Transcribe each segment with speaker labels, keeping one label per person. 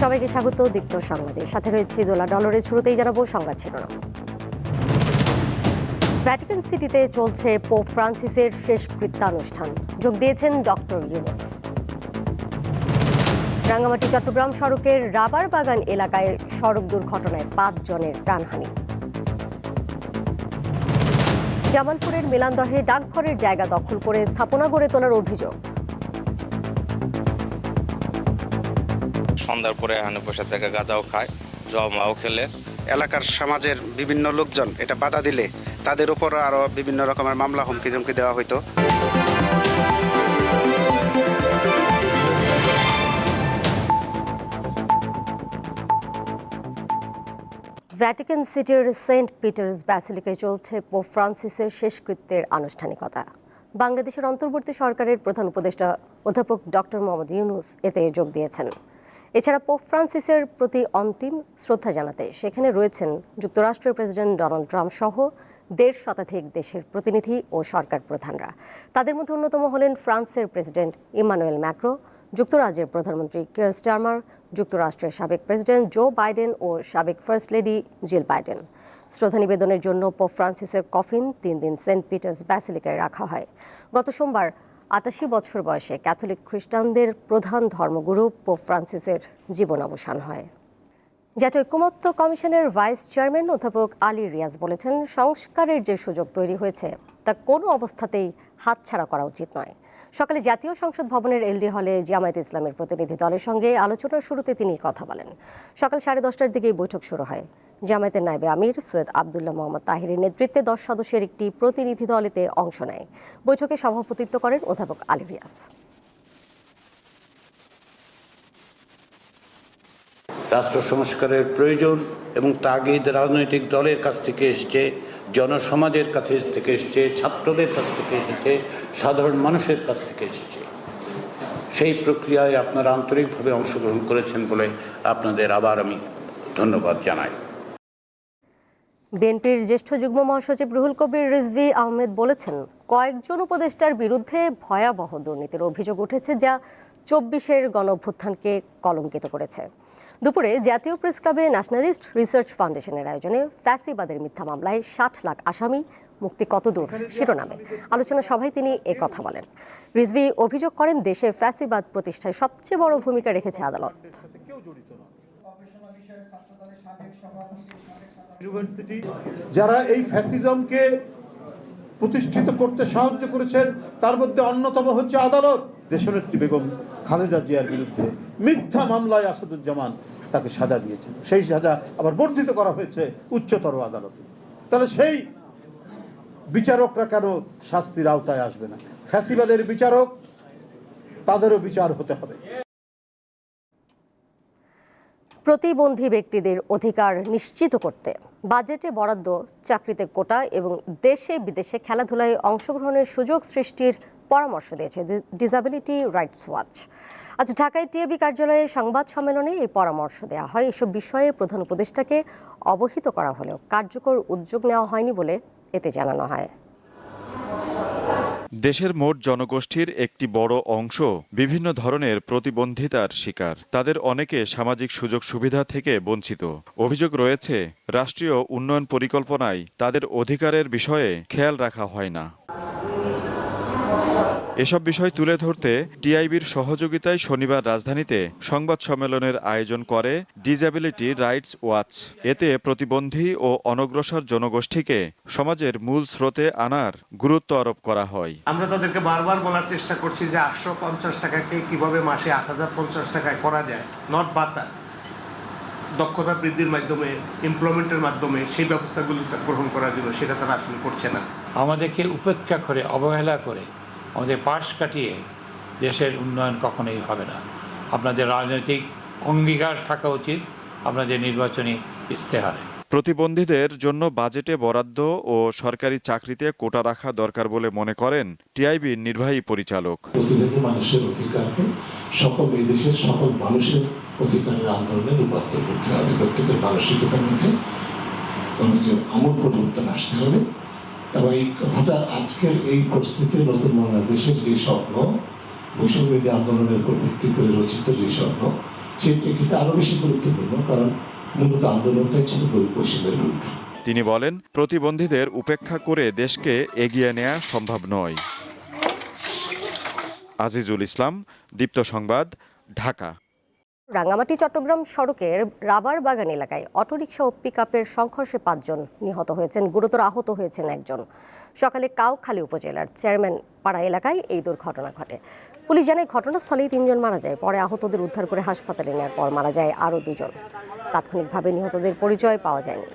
Speaker 1: সবাইকে স্বাগত দীপ্ত সংবাদে। সাথে রয়েছে দোলা ডলারের শুরুতেই জানাব সংবাদ শিরোনাম। ভ্যাটিকান সিটিতে চলছে পোপ ফ্রান্সিসের শেষ কৃত্যানুষ্ঠান। যোগ দিয়েছেন ডক্টর ইউনুস। রাঙ্গামাটি, চট্টগ্রাম সড়কের রাবার বাগান এলাকায় সড়ক দুর্ঘটনায় পাঁচ জনের প্রাণহানি। জামালপুরের মেলান্দহে ডাকঘরের জায়গা দখল করে স্থাপনা গড়ে তোলার অভিযোগ।
Speaker 2: সন্ধ্যার পরে এখানে বসে থেকে গাঁজাও খায় জমাও খেলে।
Speaker 3: এলাকার সমাজের বিভিন্ন লোকজন এটা বাধা দিলে তাদের উপর আরও বিভিন্ন রকমের মামলা হুমকি ধমকি দেওয়া হতো
Speaker 1: ভ্যাটিকান সিটির সেন্ট পিটার্স ব্যাসিলিকায় চলছে পোপ ফ্রান্সিসের শেষকৃত্যের আনুষ্ঠানিকতা। বাংলাদেশের অন্তর্বর্তী সরকারের প্রধান উপদেষ্টা অধ্যাপক ডক্টর মোহাম্মদ ইউনুস এতে যোগ দিয়েছেন। এছাড়া পোপ ফ্রান্সিসের প্রতি অন্তিম শ্রদ্ধা জানাতে সেখানে রয়েছেন যুক্তরাষ্ট্রের প্রেসিডেন্ট ডোনাল্ড ট্রাম্প সহ দেড় শতাধিক দেশের প্রতিনিধি ও সরকার প্রধানরা। তাদের মধ্যে অন্যতম হলেন ফ্রান্সের প্রেসিডেন্ট ইমানুয়েল ম্যাক্রো যুক্তরাজ্যের প্রধানমন্ত্রী কিয়ার স্টারমার যুক্তরাষ্ট্রের সাবেক প্রেসিডেন্ট জো বাইডেন ও সাবেক ফার্স্ট লেডি জিল বাইডেন শ্রদ্ধা নিবেদনের জন্য পোপ ফ্রান্সিসের কফিন তিন দিন সেন্ট পিটার্স ব্যাসিলিকায় রাখা হয়। গত সোমবার আটাশি বছর বয়সে ক্যাথলিক খ্রিস্টানদের প্রধান ধর্মগুরু পোপ ফ্রান্সিসের জীবন অবসান হয়। জাতীয় ঐক্যমত্য কমিশনের ভাইস চেয়ারম্যান অধ্যাপক আলী রিয়াজ বলেছেন, সংস্কারের যে সুযোগ তৈরি হয়েছে, তা কোনো অবস্থাতেই হাতছাড়া করা উচিত নয়। সকালে জাতীয় সংসদ ভবনের এলডি হলে জামায়াত ইসলামের প্রতিনিধি দলের সঙ্গে আলোচনার শুরুতে তিনি কথা বলেন। সকাল সাড়ে দশটার দিকেই বৈঠক শুরু হয়। জামায়াতের নায়েবে আমির সৈয়দ আবদুল্লাহ মোহাম্মদ তাহিরের নেতৃত্বে দশ সদস্যের একটি প্রতিনিধি দল এতে অংশ নেয়। বৈঠকে সভাপতিত্ব করেন অধ্যাপক আলী রিয়াজ।
Speaker 4: রাষ্ট্র সংস্কারের প্রয়োজন এবং তাগিদ রাজনৈতিক দলের কাছ থেকে এসছে, জনসমাজের কাছে থেকে এসছে, ছাত্রদের কাছ থেকে এসেছে, সাধারণ মানুষের কাছ থেকে এসেছে। সেই প্রক্রিয়ায় আপনারা আন্তরিকভাবে অংশগ্রহণ করেছেন বলে আপনাদের আবার আমি ধন্যবাদ জানাই।
Speaker 1: বিএনপির জ্যেষ্ঠ যুগ্ম মহাসচিব রুহুল কবির রিজভি আহমেদ বলেছেন, কয়েকজন উপদেষ্টার বিরুদ্ধে ভয়াবহ দুর্নীতির অভিযোগ উঠেছে যা চব্বিশের গণ অভ্যুত্থানকে কলঙ্কিত করেছে। দুপুরে জাতীয় প্রেস ক্লাবে ন্যাশনালিস্ট রিসার্চ ফাউন্ডেশনের আয়োজনে ফ্যাসিবাদের মিথ্যা মামলায় ষাট লাখ আসামি, মুক্তি কতদূর শিরোনামে। আলোচনা সভায় তিনি এ কথা বলেন। রিজভি অভিযোগ করেন, দেশে ফ্যাসিবাদ প্রতিষ্ঠায় সবচেয়ে বড় ভূমিকা রেখেছে আদালত।
Speaker 5: ইউনিভার্সিটি যারা এই ফ্যাসিজমকে প্রতিষ্ঠিত করতে সাহায্য করেছেন, তার মধ্যে অন্যতম হচ্ছে আদালত। দেশনেত্রী বেগম খালেদা জিয়ার বিরুদ্ধে মিথ্যা মামলায় আসাদুজ্জামান তাকে সাজা দিয়েছেন। সেই সাজা আবার বর্ধিত করা হয়েছে উচ্চতর আদালতে। তাহলে সেই বিচারকরা কেন শাস্তির আওতায় আসবে না? ফ্যাসিবাদের বিচারক, তাদেরও বিচার হতে হবে।
Speaker 1: প্রতিবন্ধী ব্যক্তিদের অধিকার নিশ্চিত করতে। বাজেটে বরাদ্দ, চাকরিতে কোটা এবং দেশে বিদেশে খেলাধুলায় অংশগ্রহণের সুযোগ সৃষ্টির পরামর্শ দিয়েছে ডিসাবিলিটি রাইটস ওয়াচ আজ ঢাকায় টিএবি কার্যালয়ে সংবাদ সম্মেলনে এই পরামর্শ দেওয়া হয়। এসব বিষয়ে প্রধান উপদেষ্টাকে অবহিত করা হলেও কার্যকর উদ্যোগ নেওয়া হয়নি বলে এতে জানানো হয়।
Speaker 6: দেশের মোট জনগোষ্ঠীর একটি বড় অংশ বিভিন্ন ধরনের প্রতিবন্ধিতার শিকার। তাদের অনেকে সামাজিক সুযোগ সুবিধা থেকে বঞ্চিত। অভিযোগ রয়েছে, রাষ্ট্রীয় উন্নয়ন পরিকল্পনায় তাদের অধিকারের বিষয়ে খেয়াল রাখা হয় না। এসব বিষয় তুলে ধরতে টিআইবির সহযোগিতায় শনিবার রাজধানীতে সংবাদ সম্মেলনের আয়োজন করে ডিসএবিলিটি রাইটস ওয়াচ। এতে প্রতিবন্ধী ও অনগ্রসর জনগোষ্ঠীকে সমাজের মূল স্রোতে আনার গুরুত্ব আরোপ করা হয়।
Speaker 7: আমরা তাদেরকে বারবার বলার চেষ্টা করছি যে আটশো পঞ্চাশ টাকাকে কীভাবে মাসে আট হাজার পঞ্চাশ টাকায় করা যায় নট বাতা দক্ষতা বৃদ্ধির মাধ্যমে এমপ্লয়মেন্টের মাধ্যমে সেই ব্যবস্থাগুলো গ্রহণ করার জন্য সেটা তারা আসলে করছে না।
Speaker 8: আমাদেরকে উপেক্ষা করে অবহেলা করে আমাদের পাশ কাটিয়ে দেশের উন্নয়ন কখনোই হবে না। আপনাদের রাজনৈতিক অঙ্গীকার থাকা উচিত আপনাদের নির্বাচনী ইস্তেহারে
Speaker 6: প্রতিবন্ধীদের জন্য বাজেটে বরাদ্দ ও সরকারি চাকরিতে কোটা রাখা দরকার বলে মনে করেন টিআইবির নির্বাহী পরিচালক।
Speaker 9: প্রতিবন্ধী মানুষের অধিকারকে সকল এই দেশের সকল মানুষের অধিকারের আন্দোলনে রূপান্তর করতে হবে। প্রত্যেকের মানসিকতার মধ্যে কোনো আমূল পরিবর্তন আসতে হবে। তবে এই কথাটা আজকের এই পরিস্থিতিতে নতুন বাংলাদেশের যে স্বপ্ন, বৈষম্যবিরোধী আন্দোলনের উপর ভিত্তি করে রচিত যে স্বপ্ন, সেই প্রেক্ষিতে আরও বেশি গুরুত্বপূর্ণ, কারণ মূলত আন্দোলনটাই ছিল বৈষম্যের বিরুদ্ধে।
Speaker 6: তিনি বলেন, প্রতিবন্ধীদের উপেক্ষা করে দেশকে এগিয়ে নেওয়া সম্ভব নয়। আজিজুল ইসলাম, দীপ্ত সংবাদ, ঢাকা।
Speaker 1: রাঙ্গামাটি, চট্টগ্রাম সড়কের রাবার বাগান এলাকায় অটোরিকশা ও পিকআপের সংঘর্ষে পাঁচজন নিহত হয়েছেন, গুরুতর আহত হয়েছেন একজন। সকালে কাউখালী উপজেলার চেয়ারম্যান পাড়া এলাকায় এই দুর্ঘটনা ঘটে। পুলিশ জানায়, ঘটনাস্থলেই তিনজন মারা যায়। পরে আহতদের উদ্ধার করে হাসপাতালে নেওয়ার পর মারা যায় আরও দুজন। তাৎক্ষণিকভাবে নিহতদের পরিচয় পাওয়া যায়নি।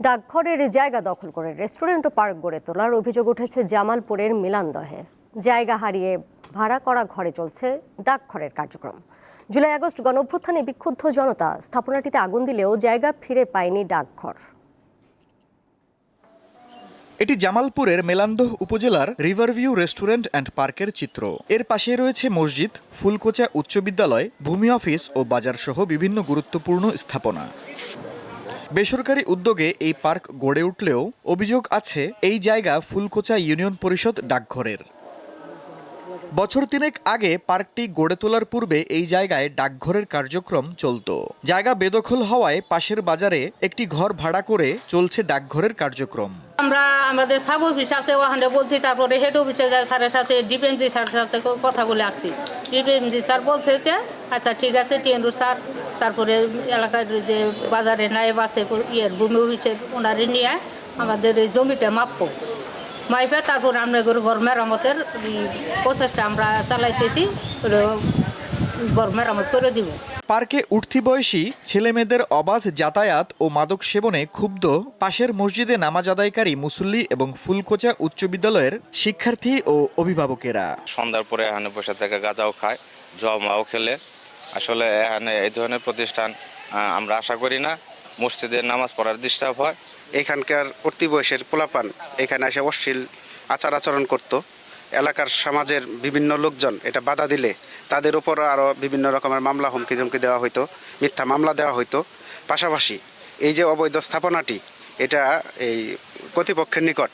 Speaker 1: ডাকঘরের জায়গা দখল করে রেস্টুরেন্ট ও পার্ক গড়ে তোলার অভিযোগ উঠেছে জামালপুরের মিলানদহে। জায়গা হারিয়ে ভাড়া করা ঘরে চলছে ডাকঘরের কার্যক্রম। জুলাই আগস্ট গণঅভ্যুত্থানে বিক্ষুব্ধ জনতা, স্থাপনাটিতে আগুন দিলেও জায়গা ফিরে পায়নি ডাকঘর।
Speaker 10: এটি জামালপুরের মেলান্দহ উপজেলার রিভারভিউ রেস্টুরেন্ট অ্যান্ড পার্কের চিত্র। এর পাশে রয়েছে মসজিদ, ফুলকোচা উচ্চ বিদ্যালয়, ভূমি অফিস ও বাজার সহ বিভিন্ন গুরুত্বপূর্ণ স্থাপনা। বেসরকারি উদ্যোগে এই পার্ক গড়ে উঠলেও অভিযোগ আছে, এই জায়গা ফুলকোচা ইউনিয়ন পরিষদ ডাকঘরের। বছর তিনেক আগে পার্কটি গড়ে তোলার পূর্বে এই জায়গায় ডাকঘরের কার্যক্রম চলত। জায়গা বেদখল হওয়ায় পাশের বাজারে একটি ঘর ভাড়া করে চলছে ডাকঘরের কার্যক্রম।
Speaker 11: আমরা আমাদের সাব অফিস আছে, ওখানে বলছি, তারপরে হেড অফিসে স্যারের সাথে ডিপেন্সি স্যারের সাথে কথা বলে আসছি। ডিপেন্সি স্যার বলছে যে আচ্ছা ঠিক আছে, টিএনরু স্যার, তারপরে এলাকার যে বাজারে নায়েব আছে, ইয়ের ভূমি অফিসের ওনারে নিয়ে আমাদের এই জমিটা মাপবো। মাইপে তারপর আমরা এগুলো ঘর মেরামতের উম, প্রচেষ্টা আমরা চালাইতেছি ওগুলো ঘর মেরামত করে দিব।
Speaker 10: পার্কে উঠতি বয়সী ছেলেমেয়েদের অবাধ যাতায়াত ও মাদক সেবনে ক্ষুব্ধ পাশের মসজিদে নামাজ আদায়কারী মুসল্লি এবং ফুলকোচা উচ্চ বিদ্যালয়ের শিক্ষার্থী ও অভিভাবকেরা।
Speaker 2: সন্ধ্যার পরে এখানে বসে থেকে গাঁজাও খায় জমাও খেলে। আসলে এখানে এই ধরনের প্রতিষ্ঠান আমরা আশা করি না। মসজিদের নামাজ পড়ার ডিস্টার্ব হয়।
Speaker 3: এখানকার অতি বয়সের পোলাপান এখানে এসে অশ্লীল আচার আচরণ করত। এলাকার সমাজের বিভিন্ন লোকজন এটা বাধা দিলে তাদের উপর আরও বিভিন্ন রকমের মামলা হুমকি ধুমকি দেওয়া হইতো, মিথ্যা মামলা দেওয়া হইতো। পাশাপাশি এই যে অবৈধ স্থাপনাটি, এটা এই কর্তৃপক্ষের নিকট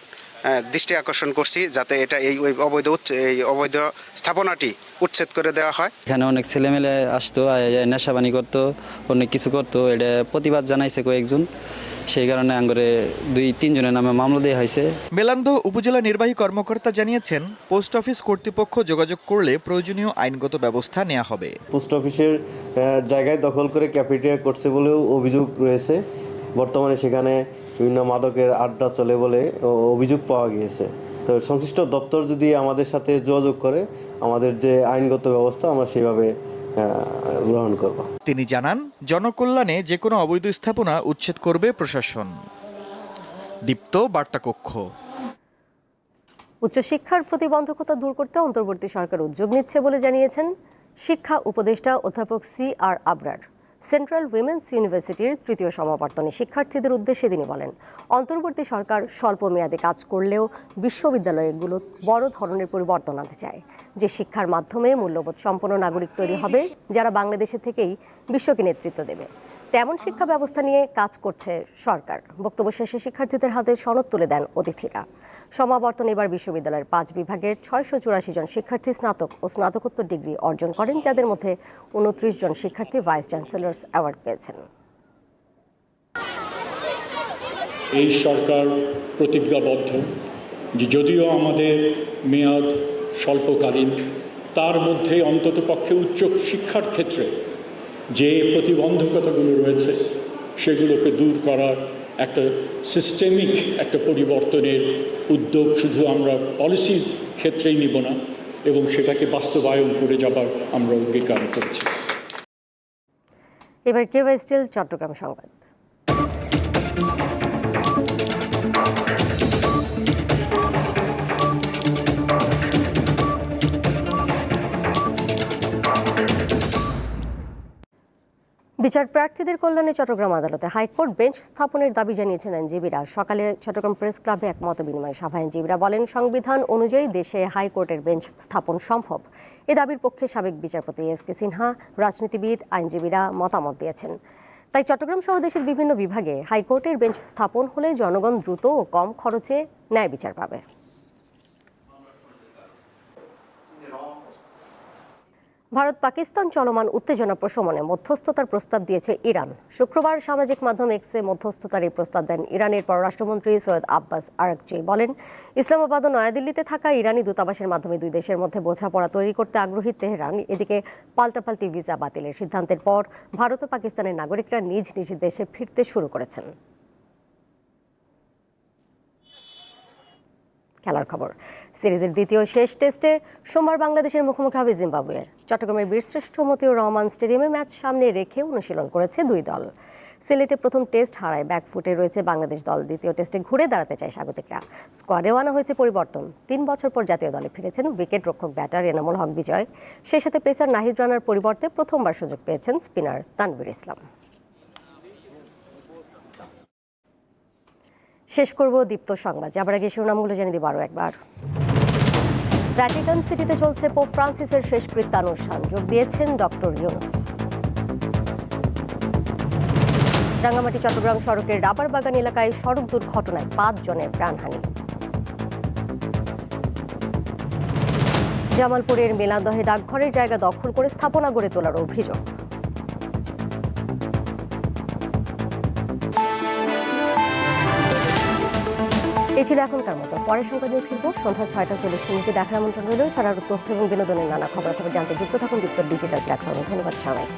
Speaker 3: দৃষ্টি আকর্ষণ করছি যাতে এটা এই ওই অবৈধ এই অবৈধ স্থাপনাটি উচ্ছেদ করে দেওয়া হয়।
Speaker 12: এখানে অনেক ছেলেমেলে আসতো নেশাবানি করতো, অনেক কিছু করতো, এটা প্রতিবাদ জানাইছে কয়েকজন। সেই কারণে আঙ্গরে দুই তিনজনের নামে মামলা দেওয়া হয়েছে।
Speaker 10: মেলান্দ উপজেলা নির্বাহী কর্মকর্তা জানিয়েছেন পোস্ট অফিস কর্তৃপক্ষ যোগাযোগ করলে প্রয়োজনীয় আইনগত ব্যবস্থা নেওয়া হবে।
Speaker 13: পোস্ট অফিসের জায়গায় দখল করে ক্যাফেটেরিয়া করছে বলেও অভিযোগ রয়েছে। বর্তমানে সেখানে বিভিন্ন মাদকের আড্ডা চলে বলে অভিযোগ পাওয়া গিয়েছে। তো সংশ্লিষ্ট দপ্তর যদি আমাদের সাথে যোগাযোগ করে আমাদের যে আইনগত ব্যবস্থা আমরা সেভাবে গ্রহণ করব।
Speaker 10: তিনি জানান জনকল্যাণে যে কোনো অবৈধ স্থাপনা উচ্ছেদ করবে প্রশাসন। দীপ্ত বার্তাকক্ষ।
Speaker 1: উচ্চশিক্ষার প্রতিবন্ধকতা দূর করতে অন্তর্বর্তী সরকার উদ্যোগ নিচ্ছে বলে জানিয়েছেন শিক্ষা উপদেষ্টা অধ্যাপক C R Abrar. Central women's ইউনিভার্সিটির তৃতীয় সমাবর্তনে শিক্ষার্থীদের উদ্দেশ্যে তিনি বলেন, অন্তর্বর্তী সরকার স্বল্প মেয়াদে কাজ করলেও বিশ্ববিদ্যালয়গুলো বড় ধরনের পরিবর্তন আনতে চায়। যে শিক্ষার মাধ্যমে মূল্যবোধ সম্পন্ন নাগরিক তৈরি হবে, যারা বাংলাদেশে থেকেই বিশ্বকে নেতৃত্ব দেবে। তেমন শিক্ষা ব্যবস্থা নিয়ে কাজ করছে সরকার। বক্তব্য শেষে শিক্ষার্থীদের হাতে সনদ তুলে দেন অতিথিরা। সমাবর্তন এবার বিশ্ববিদ্যালয়ের পাঁচ বিভাগের ছয়শো চুরাশি জন শিক্ষার্থী স্নাতক ও স্নাতকোত্তর ডিগ্রি অর্জন করেন, যাদের মধ্যে উনত্রিশ জন শিক্ষার্থী ভাইস চ্যান্সেলর্স অ্যাওয়ার্ড পেয়েছেন।
Speaker 14: এই সরকার প্রতিজ্ঞাবদ্ধ যে যদিও আমাদের মেয়াদ স্বল্পকালীন, তার মধ্যে অন্ততপক্ষে উচ্চ শিক্ষার ক্ষেত্রে যে প্রতিবন্ধকতাগুলো রয়েছে, সেগুলোকে দূর করার একটা সিস্টেমিক একটা পরিবর্তনের উদ্যোগ শুধু আমরা পলিসির ক্ষেত্রেই নিব না, এবং সেটাকে বাস্তবায়ন করে যাবার আমরা অঙ্গীকার করছি।
Speaker 1: এবার কেউ স্টিল চট্টগ্রাম সংবাদ। বিচার প্রার্থীদের কল্যাণে চট্টগ্রাম আদালতে হাইকোর্ট বেঞ্চ স্থাপনের দাবি জানিয়েছেন আইনজীবীরা। সকালে চট্টগ্রাম প্রেস ক্লাবে এক মত বিনিময় সভায় আইনজীবীরা বলেন, সংবিধান অনুযায়ী দেশে হাইকোর্টের বেঞ্চ স্থাপন সম্ভব। এ দাবির পক্ষে সাবেক বিচারপতি এস কে সিনহা, রাজনীতিবিদ, আইনজীবীরা মতামত দিয়েছেন। তাই চট্টগ্রাম সহ দেশের বিভিন্ন বিভাগে হাইকোর্টের বেঞ্চ স্থাপন হলে জনগণ দ্রুত ও কম খরচে ন্যায় বিচার পাবে। ভারত পাকিস্তান চলমান উত্তেজনা প্রশমনে মধ্যস্থতার প্রস্তাব দিয়েছে ইরান। শুক্রবার সামাজিক মাধ্যম এক্সে মধ্যস্থতার এই প্রস্তাব দেন ইরানের পররাষ্ট্রমন্ত্রী সৈয়দ আব্বাস আরাকচি। বলেন ইসলামাবাদ ও নয়াদিল্লিতে থাকা ইরানি দূতাবাসের মাধ্যমে দুই দেশের মধ্যে বোঝাপড়া তৈরি করতে আগ্রহী তেহরান। এদিকে পাল্টাপাল্টি ভিসা বাতিলের সিদ্ধান্তের পর ভারত ও পাকিস্তানের নাগরিকরা নিজ নিজ দেশে ফিরতে শুরু করেছেন। খেলার খবর। সিরিজের দ্বিতীয় শেষ টেস্টে সোমবার বাংলাদেশের মুখোমুখি হবে জিম্বাবুয়ে চট্টগ্রামের বীরশ্রেষ্ঠ মতিউর রহমান স্টেডিয়ামে ম্যাচ সামনে রেখে অনুশীলন করেছে দুই দল। সিলেটে প্রথম টেস্ট হারায় ব্যাকফুটে রয়েছে বাংলাদেশ দল। দ্বিতীয় টেস্টে ঘুরে দাঁড়াতে চায় স্বাগতিকরা। স্কোয়াডেও আনা হয়েছে পরিবর্তন। তিন বছর পর জাতীয় দলে ফিরেছেন উইকেট রক্ষক ব্যাটার এনামুল হক বিজয়। সেই সাথে পেসার নাহিদ রানার পরিবর্তে প্রথমবার সুযোগ পেয়েছেন স্পিনার তানভীর ইসলাম। শেষ করব দীপ্ত সংবাদ। যাবার আগে শিরোনামগুলো জেনে দিব আরও একবার। ভ্যাটিকান সিটিতে চলছে পোপ ফ্রান্সিসের শেষকৃত্যানুষ্ঠান যোগ দিয়েছেন ডক্টর ইউনুস। রাঙ্গামাটি, চট্টগ্রাম সড়কের রাবার বাগান এলাকায় সড়ক দুর্ঘটনায় পাঁচ জনের প্রাণহানি। জামালপুরের মেলাদহে ডাকঘরের জায়গা দখল করে স্থাপনা গড়ে তোলার অভিযোগ। ছিল এখনকার মতো। পরের সংবাদ নিয়ে ফিরবো সন্ধ্যা ছয়টা চল্লিশ মিনিটে। দেখার আমন্ত্রণ রইল। সারা তথ্য এবং বিনোদনের নানা খবর খবর জানতে যুক্ত থাকুন যুক্ত ডিজিটাল প্ল্যাটফর্মে। ধন্যবাদ সবাইকে।